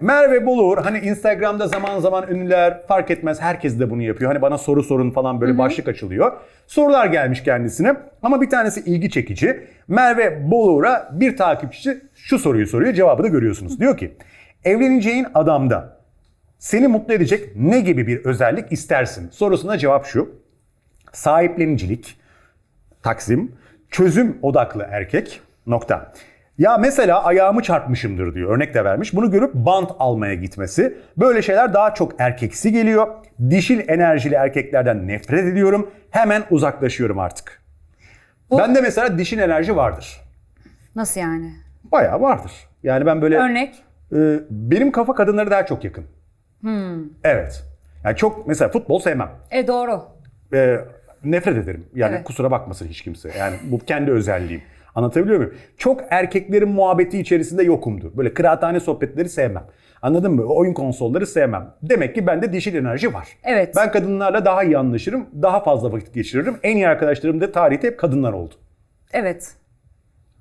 Merve Bulur hani Instagram'da zaman zaman ünlüler fark etmez herkes de bunu yapıyor. Hani bana soru sorun falan böyle başlık açılıyor. Sorular gelmiş kendisine ama bir tanesi ilgi çekici. Merve Bulur'a bir takipçi şu soruyu soruyor cevabı da görüyorsunuz. Diyor ki evleneceğin adamda seni mutlu edecek ne gibi bir özellik istersin? Sorusuna cevap şu. Sahiplenicilik, Taksim, çözüm odaklı erkek, nokta. Ya mesela ayağımı çarpmışımdır diyor. Örnek de vermiş. Bunu görüp bant almaya gitmesi. Böyle şeyler daha çok erkeksi geliyor. Dişil enerjili erkeklerden nefret ediyorum. Hemen uzaklaşıyorum artık. Bende mesela dişil enerji vardır. Nasıl yani? Bayağı vardır. Yani ben böyle... Örnek. e, benim kafa kadınlara daha çok yakın. Evet. Yani çok mesela futbol sevmem. E doğru. e, nefret ederim. Yani Evet. kusura bakmasın hiç kimse. Yani bu kendi özelliğim. Anlatabiliyor muyum? Çok erkeklerin muhabbeti içerisinde yokumdur. Böyle kıraathane sohbetleri sevmem. Anladın mı? Oyun konsolları sevmem. Demek ki bende dişil enerji var. Evet. Ben kadınlarla daha iyi anlaşırım. Daha fazla vakit geçiririm. En iyi arkadaşlarım da tarihte hep kadınlar oldu. Evet.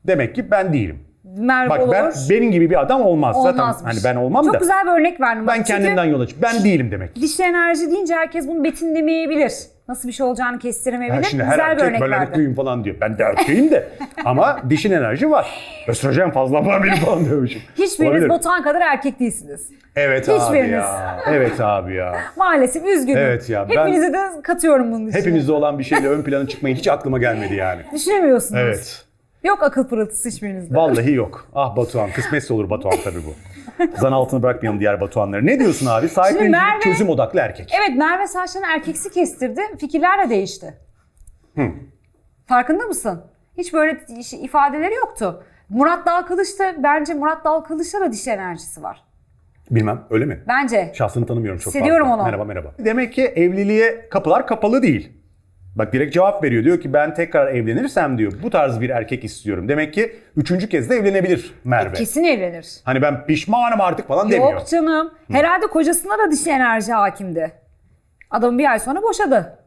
Demek ki ben değilim. Merve Bak olur. ben benim gibi bir adam olmaz. Zaten Olmazmış. hani ben olmam Çok da. güzel bir örnek verdim. Ben Bak, kendimden Çünkü yola çık. Ben değilim demek. dişli enerji deyince herkes bunu betimlemeyebilir. Nasıl bir şey olacağını kestiremeyebilir. Ha şimdi her güzel bir erkek örnek böyle verdi. mutluyum falan diyor. Ben de erkeğim de. Ama dişin enerji var. Östrojen fazla var benim falan diyormuşum. Hiçbiriniz Olabilir. Batuhan kadar erkek değilsiniz. Evet abi Hiçbiriniz. ya. Evet abi ya. Maalesef üzgünüm. Evet ya, ben- de katıyorum bunun içine. Hepimizde olan bir şeyle ön plana çıkmayı hiç aklıma gelmedi yani. Düşünemiyorsunuz. Evet. Yok akıl pırıltısı hiçbirinizde. Vallahi yok. Ah Batuhan. Kısmetse olur Batuhan tabii bu. Zan altını bırakmayalım diğer Batuhanları. Ne diyorsun abi? Sahiplenicilik Merve- çözüm odaklı erkek. Evet Merve saçlarını erkeksi kestirdi. Fikirler de değişti. Farkında mısın? Hiç böyle iş- ifadeleri yoktu. Murat Dalkılıç da bence Murat Dalkılıç'ta da dişi enerjisi var. Bilmem öyle mi? Bence. Şahsını tanımıyorum çok Hissediyorum fazla. onu. Merhaba merhaba. Demek ki evliliğe kapılar kapalı değil. Bak direkt cevap veriyor. Diyor ki ben tekrar evlenirsem diyor bu tarz bir erkek istiyorum. Demek ki üçüncü kez de evlenebilir Merve. Kesin evlenir. Hani ben pişmanım artık falan demiyor. Yok canım. Herhalde kocasına da dişi enerji hakimdi. Adam bir ay sonra boşadı.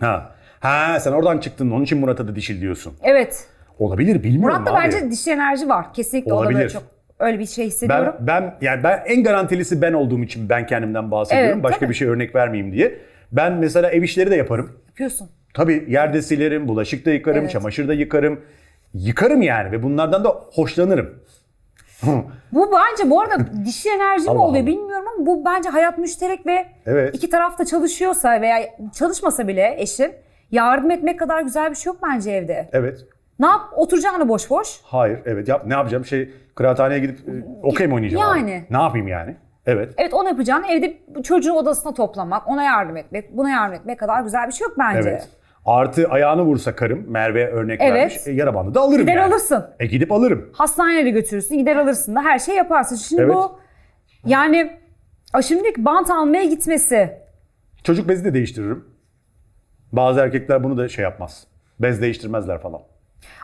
Ha. Ha sen oradan çıktın onun için Murat'a da dişil diyorsun. Evet. Olabilir bilmiyorum Murat'ta abi. bence dişi enerji var. Kesinlikle Olabilir. böyle çok öyle bir şey hissediyorum. ben, ben yani ben en garantilisi ben olduğum için ben kendimden bahsediyorum. Evet, Başka tabii. bir şey örnek vermeyeyim diye. Ben mesela ev işleri de yaparım. Yapıyorsun. Tabii yerde silerim, bulaşık da yıkarım, Evet. çamaşır da yıkarım. Yıkarım yani ve bunlardan da hoşlanırım. Bu bence bu arada dişi enerji mi oluyor bilmiyorum ama bu bence hayat müşterek ve Evet. iki tarafta çalışıyorsa veya çalışmasa bile eşin yardım etmek kadar güzel bir şey yok bence evde. Evet. Ne yap? Oturacağını boş boş. Hayır. Evet. Yap, ne yapacağım? Şey kıraathaneye gidip e, okey mi oynayacağım? abi? Yani. Ne yapayım yani? Evet. Evet onu yapacağını evde çocuğu odasına toplamak, ona yardım etmek, buna yardım etmek kadar güzel bir şey yok bence. Evet. Artı ayağını vursa karım, Merve örnek Evet. vermiş. E, yara bandı da alırım Gider yani. alırsın. E gidip alırım. Hastaneye de götürürsün, gider alırsın da her şey yaparsın. Şimdi Evet. bu yani a, şimdi diyor ki bant almaya gitmesi. Çocuk bezi de değiştiririm. Bazı erkekler bunu da şey yapmaz. Bez değiştirmezler falan.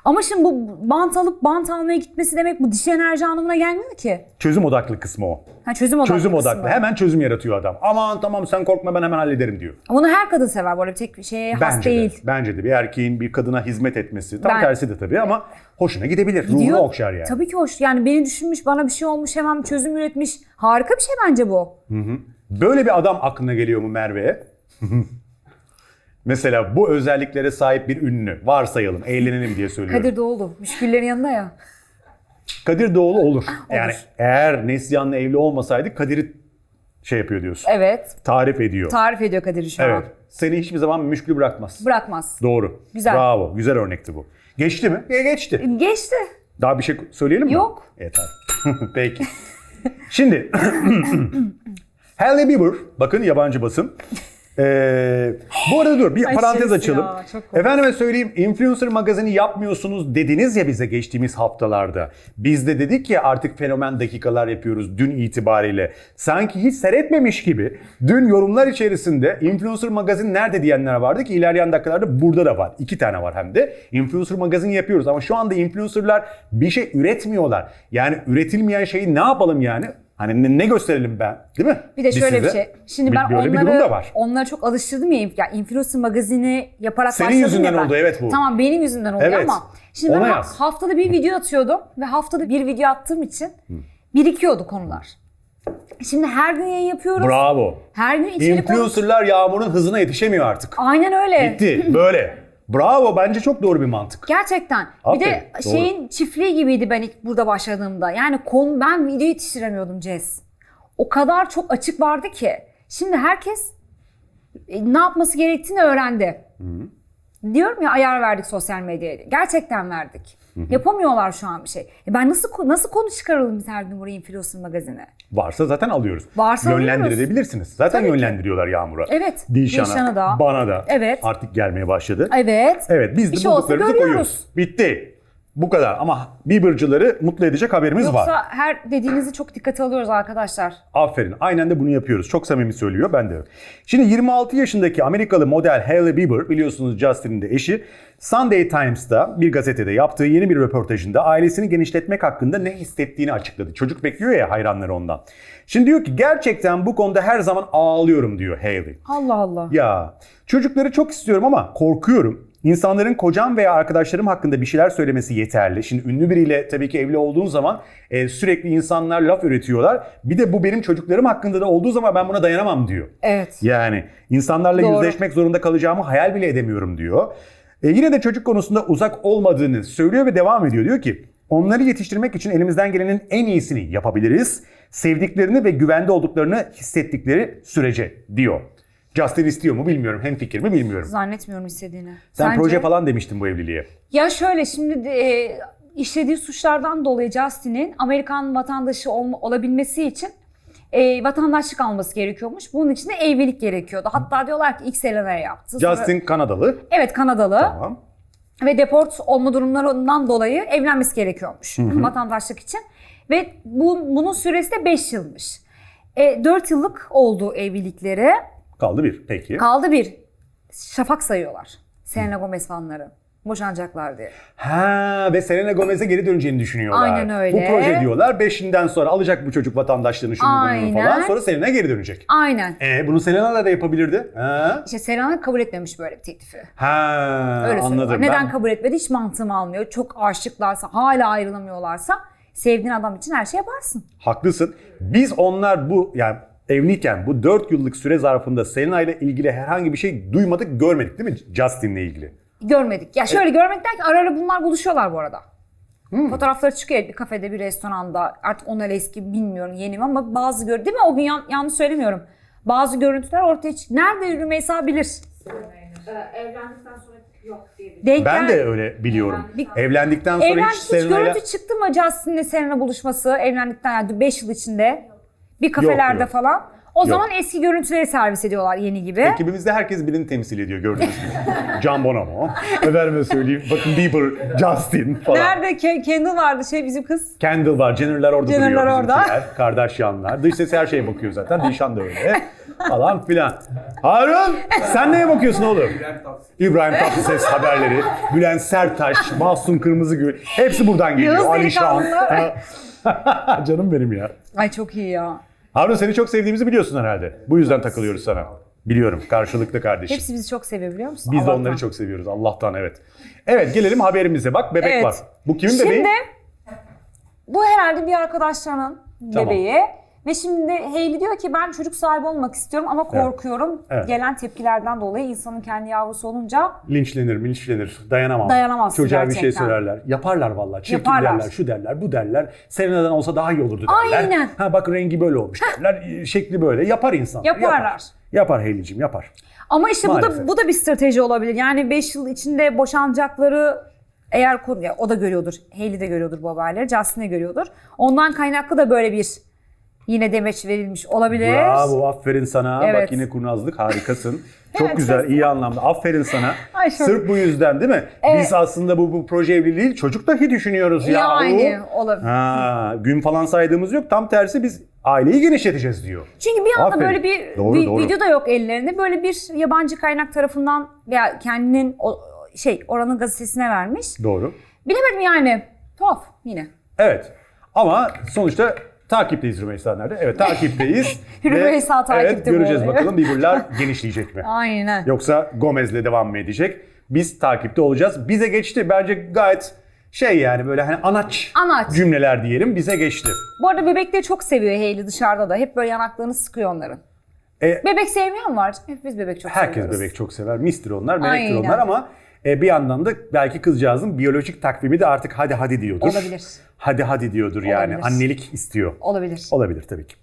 Ama şimdi bu bant alıp bant almaya gitmesi demek bu dişi enerji anlamına gelmiyor ki. Çözüm odaklı kısmı o. Ha, çözüm odaklı. Çözüm odaklı. kısmı. Hemen çözüm yaratıyor adam. Aman tamam sen korkma ben hemen hallederim diyor. Bunu her kadın sever bu arada bir tek bir şeye has Bence değil. de. Bence de bir erkeğin bir kadına hizmet etmesi. Tam Ben- tersi de tabii ama hoşuna gidebilir. Ruhunu Diyor, okşar yani. Tabii ki hoş. Yani beni düşünmüş, bana bir şey olmuş, hemen çözüm üretmiş. Harika bir şey bence bu. Böyle bir adam aklına geliyor mu Merve'ye? Mesela bu özelliklere sahip bir ünlü varsayalım, eğlenelim diye söylüyorum. Kadir Doğulu, müşküllerin yanında ya. Kadir Doğulu olur. Yani eğer Neslihan'la evli olmasaydı Kadir'i şey yapıyor diyorsun. Evet. Tarif ediyor. Tarif ediyor Kadir'i şu evet. an. Seni hiçbir zaman müşkül bırakmaz. Bırakmaz. Doğru. Güzel. Bravo. Güzel örnekti bu. Geçti mi? E, geçti. Geçti. Daha bir şey söyleyelim mi? Yok. Yeter. Peki. Şimdi Halle Bieber, bakın yabancı basın. Ee, bu arada dur bir Ay parantez şerefsiz açalım. ya. Efendime söyleyeyim influencer magazini yapmıyorsunuz dediniz ya bize geçtiğimiz haftalarda. Biz de dedik ya artık fenomen dakikalar yapıyoruz dün itibariyle. Sanki hiç seyretmemiş gibi dün yorumlar içerisinde influencer magazin nerede diyenler vardı ki ilerleyen dakikalarda burada da var. İki tane var hem de. Influencer magazin yapıyoruz ama şu anda influencerlar bir şey üretmiyorlar. Yani üretilmeyen şeyi ne yapalım yani? Hani ne, ne gösterelim ben? Değil mi? Bir de Biz şöyle bir size. şey. Şimdi ben böyle bir durum onları, da var. onları çok alıştırdım ya. ya influencer magazini yaparak Senin başladım yüzünden ya ben. oldu, evet bu. Tamam benim yüzümden oldu Evet. ama. Şimdi ben Ona ha- yaz. haftada bir video atıyordum ve haftada bir video attığım için birikiyordu konular. Şimdi her gün yayın yapıyoruz. Bravo. Her gün içerik Influencerlar Yağmur'un hızına yetişemiyor artık. Aynen öyle. Bitti. Böyle. Bravo. Bence çok doğru bir mantık. Gerçekten. Aferin, Bir de doğru. şeyin çiftliği gibiydi ben ilk burada başladığımda. Yani konu ben video yetiştiremiyordum Cez. O kadar çok açık vardı ki. Şimdi herkes e, ne yapması gerektiğini öğrendi. Diyorum ya ayar verdik sosyal medyaya. Gerçekten verdik. Yapamıyorlar şu an bir şey. E ben nasıl nasıl konu çıkaralım biz her gün buraya influencer magazine? Varsa zaten alıyoruz. Varsa Yönlendirebilirsiniz. Zaten Tabii ki. yönlendiriyorlar Yağmur'a. Evet, Dilşan'a, Dilşan'a da. bana da. Evet. Artık gelmeye başladı. Evet. Evet biz de İş olsa bulduklarımızı koyuyoruz. Bitti. Bu kadar ama Bieber'cıları mutlu edecek haberimiz var. Yoksa her dediğinizi çok dikkate alıyoruz arkadaşlar. Aferin. Aynen de bunu yapıyoruz. Çok samimi söylüyor. Ben de. Şimdi 26 yaşındaki Amerikalı model Hailey Bieber biliyorsunuz Justin'in de eşi Sunday Times'ta bir gazetede yaptığı yeni bir röportajında ailesini genişletmek hakkında ne hissettiğini açıkladı. Çocuk bekliyor ya hayranları ondan. Şimdi diyor ki gerçekten bu konuda her zaman ağlıyorum diyor Hailey. Allah Allah. Ya çocukları çok istiyorum ama korkuyorum. İnsanların kocam veya arkadaşlarım hakkında bir şeyler söylemesi yeterli. Şimdi ünlü biriyle tabii ki evli olduğun zaman e, sürekli insanlar laf üretiyorlar. Bir de bu benim çocuklarım hakkında da olduğu zaman ben buna dayanamam diyor. Evet. Yani insanlarla Doğru. yüzleşmek zorunda kalacağımı hayal bile edemiyorum diyor. E, yine de çocuk konusunda uzak olmadığını söylüyor ve devam ediyor. Diyor ki onları yetiştirmek için elimizden gelenin en iyisini yapabiliriz. Sevdiklerini ve güvende olduklarını hissettikleri sürece diyor. Justin istiyor mu bilmiyorum. Hem fikir mi bilmiyorum. Zannetmiyorum istediğini. Sen Sence? proje falan demiştin bu evliliğe. Ya şöyle şimdi de, e, işlediği suçlardan dolayı Justin'in Amerikan vatandaşı olma, olabilmesi için e, vatandaşlık alması gerekiyormuş. Bunun için de evlilik gerekiyordu. Hatta diyorlar ki ilk Selena'ya yaptı. Sonra- Justin Kanadalı. Evet Kanadalı. Tamam. ve deport olma durumlarından dolayı evlenmesi gerekiyormuş vatandaşlık için. Ve bu, bunun süresi de 5 yılmış. E, 4 yıllık oldu evlilikleri. Kaldı bir. Peki. Kaldı bir. Şafak sayıyorlar. Selena Gomez fanları. Boşanacaklar diye. Ha ve Selena Gomez'e geri döneceğini düşünüyorlar. Aynen öyle. Bu proje diyorlar. Beşinden sonra alacak bu çocuk vatandaşlığını şunu bunu Aynen. falan. Sonra Selena'ya geri dönecek. Aynen. E bunu Selena da yapabilirdi. Ha? İşte Selena kabul etmemiş böyle bir teklifi. Ha Öyle anladım. söylüyorlar. Neden Ben- kabul etmedi hiç mantığım almıyor. Çok aşıklarsa, hala ayrılamıyorlarsa sevdiğin adam için her şey yaparsın. Haklısın. Biz onlar bu yani evliyken bu 4 yıllık süre zarfında Selena ile ilgili herhangi bir şey duymadık, görmedik değil mi? Justin'le ilgili. Görmedik. Ya şöyle görmek derken ara ara bunlar buluşuyorlar bu arada. Hmm. Fotoğrafları çıkıyor bir kafede bir restoranda. Artık onlar eski bilmiyorum yeni mi ama bazı gör değil mi? O gün yan- yanlış söylemiyorum. Bazı görüntüler ortaya çık. Nerede Rümeysa bilir. Evlendikten sonra yok diye Denk Ben de öyle biliyorum. Bir- Evlendikten sonra Evlen hiç hiç Selena'yla... görüntü çıktı mı Justin'le Selena buluşması evlendikten yani 5 yıl içinde bir kafelerde yok. falan. O zaman eski görüntüleri servis ediyorlar yeni gibi. Ekibimizde herkes birini temsil ediyor gördünüz mü? Can Bonomo. Efendime söyleyeyim. Bakın Bieber, Justin falan. Nerede Ke- Kendall vardı şey bizim kız. Kendall var. Jenner'lar orada Jenner'lar duruyor. orada. bizimkiler, Kardashianlar. Dış sesi her şeye bakıyor zaten. Dilşan da öyle. falan filan. Harun sen neye bakıyorsun oğlum? İbrahim Tatlıses haberleri. Bülent Sertaş, Mahsun Kırmızıgül. Hepsi buradan geliyor. Yağız Alişan. delikanlılar. Canım benim ya. Ay çok iyi ya. Harun seni çok sevdiğimizi biliyorsun herhalde. Bu yüzden takılıyoruz sana. Biliyorum. Karşılıklı kardeşim. Hepsi bizi çok seviyor biliyor musun? Biz de Allah'tan. onları çok seviyoruz. Allah'tan evet. Evet gelelim haberimize. Bak bebek Evet. var. Bu kimin bebeği? Şimdi bu herhalde bir arkadaşlarının Tamam. bebeği. Ve şimdi Hayley diyor ki ben çocuk sahibi olmak istiyorum ama korkuyorum. Evet. Gelen tepkilerden dolayı insanın kendi yavrusu olunca Linçlenir, linçlenir. Dayanamam. Dayanamazsın Çocuğa bir şey gerçekten. söylerler. Yaparlar vallahi. Çirkin Yaparlar. derler, şu derler, bu derler. Serena'dan olsa daha iyi olurdu derler. Aynen. Ha bak rengi böyle olmuş derler. Şekli böyle. Yapar insan. Yaparlar. Yapar, Hayley'cim yapar. ama işte bu Maalesef. da bu da bir strateji olabilir. Yani 5 yıl içinde boşanacakları eğer konu ya o da görüyordur. Hayley de görüyordur bu haberleri. Justin de görüyordur. Ondan kaynaklı da böyle bir yine demeç verilmiş olabilir. Bravo aferin sana. Bak Evet. yine kurnazlık harikasın. Çok Evet, güzel iyi anlamda. Aferin sana. Ay, çok- Sırf bu yüzden değil mi? Evet. Biz aslında bu, bu proje evliliği değil çocuk dahi düşünüyoruz ya. Yani olabilir. Ha, gün falan saydığımız yok. Tam tersi biz aileyi genişleteceğiz diyor. Çünkü bir anda Aferin. böyle bir Doğru, vi- doğru. video da yok ellerinde. Böyle bir yabancı kaynak tarafından veya kendinin o, şey oranın gazetesine vermiş. Doğru. Bilemedim yani. Tuhaf yine. Evet. Ama sonuçta takipteyiz Rümeysa nerede? Evet takipteyiz. Rümeysa takipte Evet göreceğiz bakalım Bieber'lar genişleyecek mi? Aynen. Yoksa Gomez'le devam mı edecek? Biz takipte olacağız. Bize geçti. Bence gayet şey yani böyle hani anaç, Anaç. cümleler diyelim bize geçti. Bu arada bebekleri çok seviyor Hailey dışarıda da. Hep böyle yanaklarını sıkıyor onların. E, Bebek sevmeyen var. Hepimiz bebek çok herkes seviyoruz. bebek çok sever. Mistir onlar, melektir Aynen. onlar ama e, bir yandan da belki kızcağızın biyolojik takvimi de artık hadi hadi diyordur. Olabilir. Hadi hadi diyordur yani. Olabilir. Annelik istiyor. Olabilir. Olabilir tabii ki.